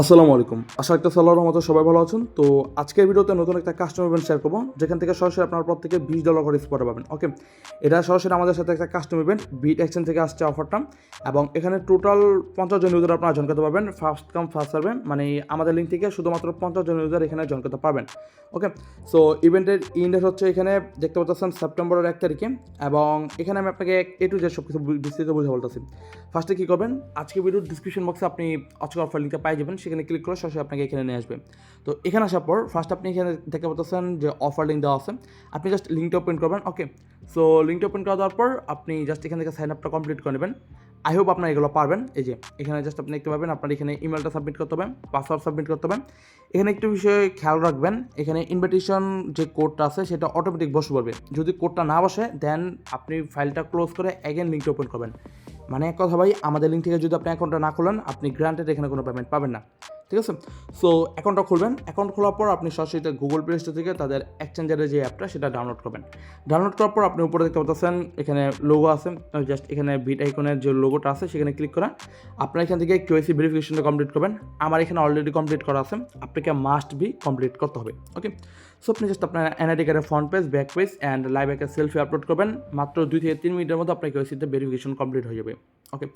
আসসালামু আলাইকুম। আশা একটা সাল্লাহ রহমত সবাই ভালো আছেন। তো আজকের ভিডিওতে নতুন একটা কাস্টমার ইভেন্ট শেয়ার করব। যেখান থেকে সরাসরি আপনার পর থেকে বিশ ডলার করে স্পটে পাবেন ওকে এটা সরাসরি আমাদের সাথে একটা কাস্টমার ইভেন্ট বিট এক্সচেঞ্জ থেকে আসছে অফারটা এবং এখানে টোটাল পঞ্চাশ জন ইউজার আপনারা জয়েন করতে পারবেন। ফার্স্ট কাম ফার্স্ট সার্ভে মানে আমাদের লিঙ্ক থেকে শুধুমাত্র পঞ্চাশ জন ইউজার এখানে জয়েন করতে পারবেন ওকে সো ইভেন্টের ইন্ডেক্স হচ্ছে এখানে, দেখতে পাচ্ছেন সেপ্টেম্বরের এক তারিখে। এবং এখানে আমি আপনাকে এ টু জেড সব কিছু বিস্তারিত বুঝে বলতেছি। ফার্স্টে কী করবেন? আজকে ভিডিওর ডিসক্রিপশন বক্সে আপনি আজকের অফার লিঙ্কটা পাই যাবেন। সেখানে ক্লিক করে সরাসরি আপনাকে এখানে নিয়ে আসবে। তো এখানে আসার পর ফার্স্ট আপনি এখানে দেখতে পাচ্ছেন যে অফার লিঙ্ক দেওয়া আছে। আপনি জাস্ট লিঙ্কটা ওপেন করবেন ওকে সো লিঙ্কটা ওপেন করা দেওয়ার পর আপনি জাস্ট এখান থেকে সাইন আপটা কমপ্লিট করে নেবেন। আই হোপ আপনার এগুলো পারবেন। এই যে, এখানে জাস্ট আপনি দেখতে পাবেন, আপনার এখানে ইমেলটা সাবমিট করতে হবে পাসওয়ার্ড সাবমিট করতে হবে। এখানে একটু বিষয়ে খেয়াল রাখবেন, এখানে ইনভিটেশন যে কোডটা আছে, সেটা অটোমেটিক বসে পড়বে। যদি কোডটা না বসে দেন আপনি ফাইলটা ক্লোজ করে অ্যাগেন লিঙ্কটা ওপেন করবেন। মানে এক কথা ভাই, আমাদের লিঙ্ক থেকে যদি আপনি অ্যাকাউন্টটা না খোলেন, আপনি গ্রান্টেড এখানে কোনো পেমেন্ট পাবেন না। ঠিক আছে? সো অ্যাকাউন্টটা খুলবেন। অ্যাকাউন্ট খোলার পর আপনি সরাসরি গুগল প্লে স্টোর থেকে তাদের এক্সচেঞ্জারের যে অ্যাপটা সেটা ডাউনলোড করবেন। ডাউনলোড করার পর আপনি উপরে দেখতে পাচ্ছেন, এখানে লোগো আছে। জাস্ট এখানে বিট আইকনের যে লোগোটা আছে, সেখানে ক্লিক করা আপনার এখান থেকে কেওয়াইসি ভেরিফিকেশনটা কমপ্লিট করবেন। আমার এখানে অলরেডি কমপ্লিট করা আছে। আপনাকে মাস্ট বি কমপ্লিট করতে হবে। ওকে সো আপনি জাস্ট আপনার কার্ডের front page back page and live একটা সেলফি আপলোড করবেন। মাত্র দুই থেকে তিন মিনিটের মধ্যে আপনার কেওয়াইসিতে ভেরিফিকেশন কমপ্লিট হয়ে যাবে। ওকে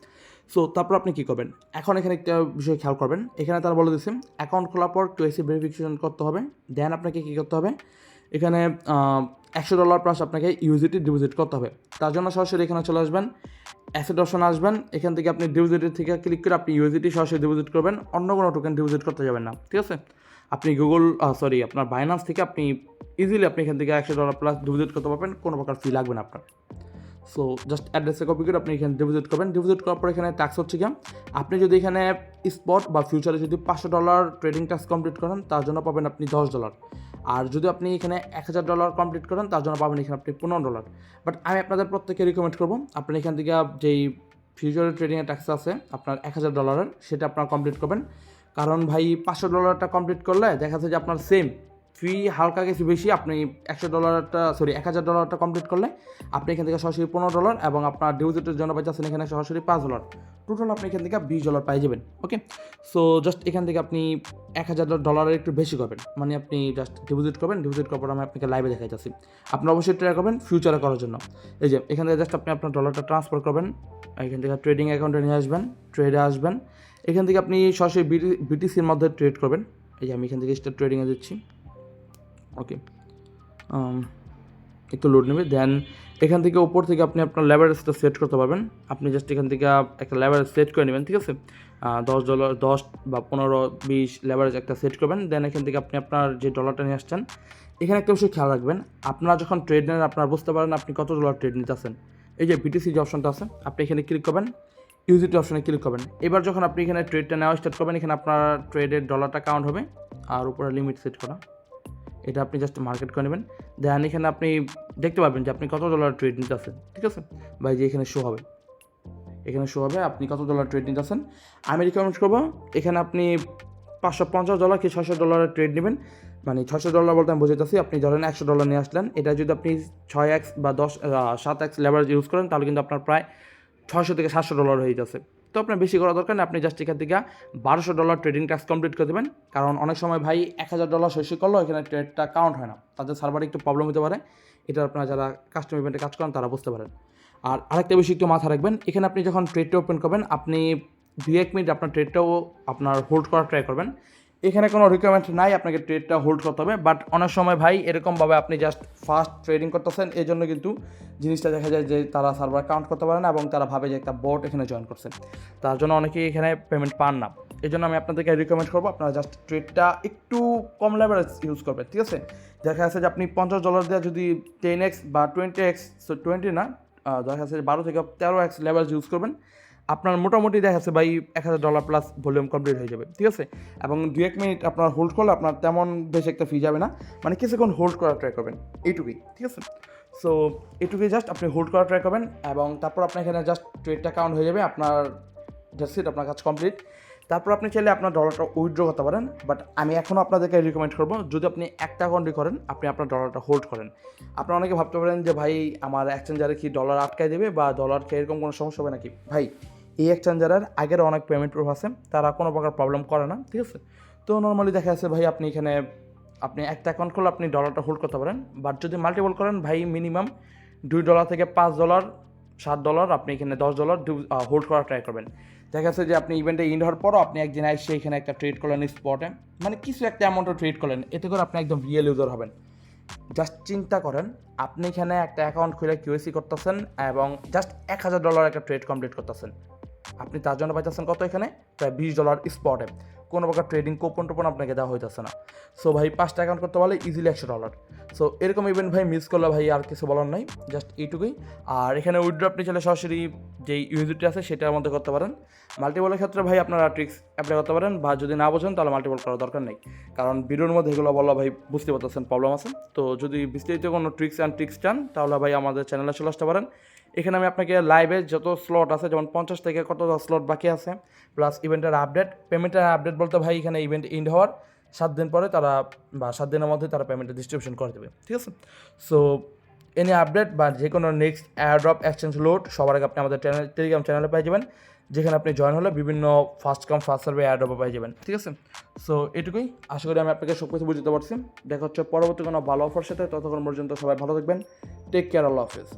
সো তারপর আপনি কী করবেন? এখন এখানে একটা বিষয় খেয়াল করবেন। এখানে তারা বলে দিচ্ছে অ্যাকাউন্ট খোলার পর কেওয়াইসি ভেরিফিকেশন করতে হবে। দেন আপনাকে কী করতে হবে? এখানে একশো ডলার প্লাস আপনাকে ইউজিটি ডিপোজিট করতে হবে। তার জন্য সরাসরি এখানে চলে আসবেন। অ্যাসেট অপশন আসবেন। এখান থেকে আপনি ডিপোজিটের থেকে ক্লিক করে আপনি ইউজিটি সরাসরি ডিপোজিট করবেন। অন্য কোনো টোকেন ডিপোজিট করতে যাবেন না। ঠিক আছে? আপনি গুগল সরি আপনার বাইনান্স থেকে আপনি ইজিলি আপনি এখান থেকে একশো ডলার প্লাস ডিপোজিট করতে পারবেন। কোনো প্রকার ফি লাগবে না আপনার। সো জাস্ট অ্যাড্রেসে কপি করে আপনি এখানে ডিপোজিট করবেন। ডিপোজিট করার পর এখানে ট্যাক্স হচ্ছে কি? আপনি যদি এখানে স্পট বা ফিউচারে যদি পাঁচশো ডলার ট্রেডিং ট্যাক্স কমপ্লিট করেন, তার জন্য পাবেন আপনি দশ ডলার আর যদি আপনি এখানে এক হাজার ডলার কমপ্লিট করেন, তার জন্য পাবেন এখানে আপনি পনেরো ডলার বাট আমি আপনাদের প্রত্যেকে রিকমেন্ড করব আপনি এখান থেকে যেই ফিউচার ট্রেডিংয়ের ট্যাক্স আছে, আপনার এক হাজার ডলারের সেটা আপনার কমপ্লিট করবেন। কারণ ভাই পাঁচশো ডলারটা কমপ্লিট করলে দেখা যাচ্ছে যে আপনার সেম ফি হালকা কিছু বেশি, আপনি একশো ডলারটা সরি এক হাজার ডলারটা কমপ্লিট করলে আপনি এখান থেকে সরাসরি পনেরো ডলার এবং আপনার ডিপোজিটের জন্য পাইছেন এখানে সরাসরি পাঁচ ডলার টোটাল আপনি এখান থেকে বিশ ডলার পাই যাবেন ওকে সো জাস্ট এখান থেকে আপনি এক হাজার ডলারের একটু বেশি করবেন মানে আপনি জাস্ট ডিপোজিট করবেন ডিপোজিট করার পর আমি আপনাকে লাইভে দেখাই যাচ্ছি আপনি অবশ্যই ট্রাই করবেন ফিউচারে করার জন্য। এই যে, এখান থেকে জাস্ট আপনি আপনার ডলারটা ট্রান্সফার করবেন, এখান থেকে ট্রেডিং অ্যাকাউন্টে নিয়ে আসবেন ট্রেডে আসবেন এখান থেকে আপনি সরাসরি বিটি বিটিসির মধ্যে ট্রেড করবেন। এই যে আমি এখান থেকে স্টার ট্রেডিংয়ে দিচ্ছি ওকে একটু লোড নেবে। দেন এখান থেকে উপর থেকে আপনি আপনার লেভারেজটা সেট করতে পারবেন। আপনি জাস্ট এখান থেকে একটা লেভারেজ সেট করে নেবেন, ঠিক আছে? দশ ডলার দশ বা পনেরো, বিশ লেভারেজ একটা সেট করবেন। দেন এখান থেকে আপনি আপনার যে ডলারটা নিয়ে আসছেন, এখানে একটা বিষয় খেয়াল রাখবেন। আপনারা যখন ট্রেড নেন, আপনারা বুঝতে পারেন আপনি কত ডলার ট্রেড নিতেছেন। এই যে বিটিসি যে অপশনটা আছে, আপনি এখানে ক্লিক করবেন। ইউজিটি অপশনে ক্লিক করবেন। এবার যখন আপনি এখানে ট্রেডটা নেওয়া স্টার্ট করবেন, এখানে আপনার ট্রেডের ডলারটা কাউন্ট হবে আর উপরে লিমিট সেট করা। এটা আপনি জাস্ট মার্কেট করে নেবেন। দেন এখানে আপনি দেখতে পাবেন যে আপনি কত ডলার ট্রেড নিতে আছেন ঠিক আছে? বা যে এখানে শো হবে। এখানে শো হবে, আপনি কত ডলার ট্রেড নিতে আছেন আমি রিকমেন্ড করব, এখানে আপনি পাঁচশো পঞ্চাশ ডলার কি ছশো ডলারের ট্রেড নেবেন? মানে ছশো ডলার বলতে আমি বুঝাইতেছি, আপনি ধরেন একশো ডলার নিয়ে আসলেন। এটা যদি আপনি ছয় এক্স বা দশ সাত এক্স লেভারেজ ইউজ করেন, তাহলে কিন্তু আপনার প্রায় ছয়শো থেকে সাতশো ডলার হয়ে যাচ্ছে। তো আপনার বেশি করা দরকার নেই, আপনি জাস্ট এখান থেকে বারোশো ডলার ট্রেডিং ট্যাক্স কমপ্লিট করে দেবেন। কারণ অনেক সময় ভাই এক হাজার ডলার শৈশী করলেও এখানে ট্রেডটা কাউন্ট হয় না। তাদের সার্ভারে একটু প্রবলেম হতে পারে। এটা আপনারা যারা কাস্টমার ইভেন্টে কাজ করেন, তারা বুঝতে পারেন। আর আরেকটা বিষয় একটু মাথা রাখবেন, এখানে আপনি যখন ট্রেডটা ওপেন করবেন, আপনি দুই এক মিনিট আপনার ট্রেডটাও আপনার হোল্ড করার ট্রাই করবেন। এখানে কোনো রিকোয়ারমেন্ট নাই, আপনাকে ট্রেডটা হোল্ড করতে হবে। বাট অনেক সময় ভাই, এরকমভাবে আপনি জাস্ট ফাস্ট ট্রেডিং করতেছেন এই জন্য কিন্তু জিনিসটা দেখা যায় যে তারা সার্ভার কাউন্ট করতে পারে না এবং তারা ভাবে যে একটা বোট এখানে জয়েন করছে। তার জন্য অনেকেই এখানে পেমেন্ট পান না। এই জন্য আমি আপনাদেরকে রিকমেন্ড করব, আপনারা জাস্ট ট্রেডটা একটু কম লেভারেজ ইউজ করবেন, ঠিক আছে? দেখা যাচ্ছে যে আপনি পঞ্চাশ ডলার দিয়ে যদি টেন এক্স বা টোয়েন্টি এক্স টোয়েন্টি না দেখা যাচ্ছে বারো থেকে তেরো এক্স লেভারেজ ইউজ করবেন। আপনার মোটামুটি দেখা যাচ্ছে ভাই এক হাজার ডলার প্লাস ভলিউম কমপ্লিট হয়ে যাবে, ঠিক আছে? এবং দু এক মিনিট আপনার হোল্ড করলে আপনার তেমন বেশি একটা ফি যাবে না। মানে কিছুক্ষণ হোল্ড করার ট্রাই করবেন এইটুকুই ঠিক আছে? সো এটুকুই জাস্ট আপনি হোল্ড করার ট্রাই করবেন এবং তারপর আপনার এখানে জাস্ট ট্রেডটা কাউন্ট হয়ে যাবে, আপনার জাস্ট আপনার কাজ কমপ্লিট তারপর আপনি চাইলে আপনার ডলারটা উইথড্র করতে পারেন বাট আমি এখনও আপনাদেরকে রিকমেন্ড করব, যদি আপনি একটা অ্যাকাউন্টই করেন, আপনি আপনার ডলারটা হোল্ড করেন। আপনারা অনেকে ভাবতে পারেন যে ভাই, আমার এক্সচেঞ্জারে কি ডলার আটকায় দেবে বা ডলার খেয়ে এরকম কোনো সমস্যা হবে নাকি? ভাই এই এক্সচেঞ্জারের আগের অনেক পেমেন্ট প্রুফ আছে, তারা কোনো প্রকার প্রবলেম করে না, ঠিক আছে? তো নর্মালি দেখা যাচ্ছে ভাই, আপনি এখানে, আপনি একটা অ্যাকাউন্ট করলে আপনি ডলারটা হোল্ড করতে পারেন বাট যদি মাল্টিপল করেন, ভাই মিনিমাম দুই ডলার থেকে পাঁচ ডলার সাত ডলার আপনি এখানে দশ ডলার হোল্ড করার ট্রাই করবেন। দেখা যাচ্ছে যে আপনি ইভেন্টে ইন হওয়ার পরও আপনি একদিন এসে এখানে একটা ট্রেড করলেন স্পটে মানে কিছু একটা অ্যামাউন্টও ট্রেড করলেন, এতে করে আপনি একদম রিয়েল ইউজার হবেন। জাস্ট চিন্তা করেন, আপনি এখানে একটা অ্যাকাউন্ট খুলে কিউএসি করতেছেন এবং জাস্ট এক হাজার ডলার একটা ট্রেড কমপ্লিট করতেছেন। আপনি তার জন্য পাইতেছেন কত এখানে? প্রায় বিশ ডলার স্পটে কোনো প্রকার ট্রেডিং কোপন টোপন আপনাকে দেওয়া হইতেছে না। সো ভাই, পাঁচটা অ্যাকাউন্ট করতে পারলে ইজিলি একশো ডলার সো এরকম ইভেন্ট ভাই মিস করলে ভাই আর কিছু বলার নাই। জাস্ট এইটুকুই। আর এখানে উইড্রো আপনি চলে সরাসরি যেই ইউজিটি আছে সেটার মধ্যে করতে পারেন। মাল্টিপলের ক্ষেত্রে ভাই আপনারা ট্রিক্স অ্যাপ্লাই করতে পারেন বা যদি না বোঝেন তাহলে মাল্টিপল করার দরকার নেই। কারণ ভিডিওর মধ্যে এগুলো বলা ভাই বুঝতে পারতেছেন প্রবলেম আছে। তো যদি বিস্তারিত কোনো ট্রিক্স অ্যান্ড ট্রিক্স চান তাহলে ভাই আমাদের চ্যানেলে চলে আসতে পারেন। এখানে আমি আপনাকে লাইভে যত স্লট আছে, যেমন পঞ্চাশ থেকে কত স্লট বাকি আছে প্লাস ইভেন্টের আপডেট পেমেন্টের আপডেট বলতে ভাই এখানে ইভেন্ট ইন্ড হওয়ার সাত দিন পরে তারা বা সাত দিনের মধ্যে তারা পেমেন্টের ডিস্ট্রিবিউশন করে দেবে, ঠিক আছে? সো এনি আপডেট বা যে কোনো নেক্সট এয়ারড্রপ এক্সচেঞ্জ লোড সবার আগে আপনি আমাদের চ্যানেল টেলিগ্রাম চ্যানেলে পেয়ে যাবেন, যেখানে আপনি জয়েন হলে বিভিন্ন ফার্স্ট কাম ফার্স্ট সার্ভে এয়ারড্রপে পেয়ে যাবেন, ঠিক আছে? সো এটুকুই, আশা করি আমি আপনাকে সব কিছু বুঝতে পারছি। দেখা হচ্ছে পরবর্তী কোনো ভালো অফার সাথে, ততক্ষণ পর্যন্ত সবাই ভালো থাকবেন। টেক কেয়ার আল্লাহ হাফিজ।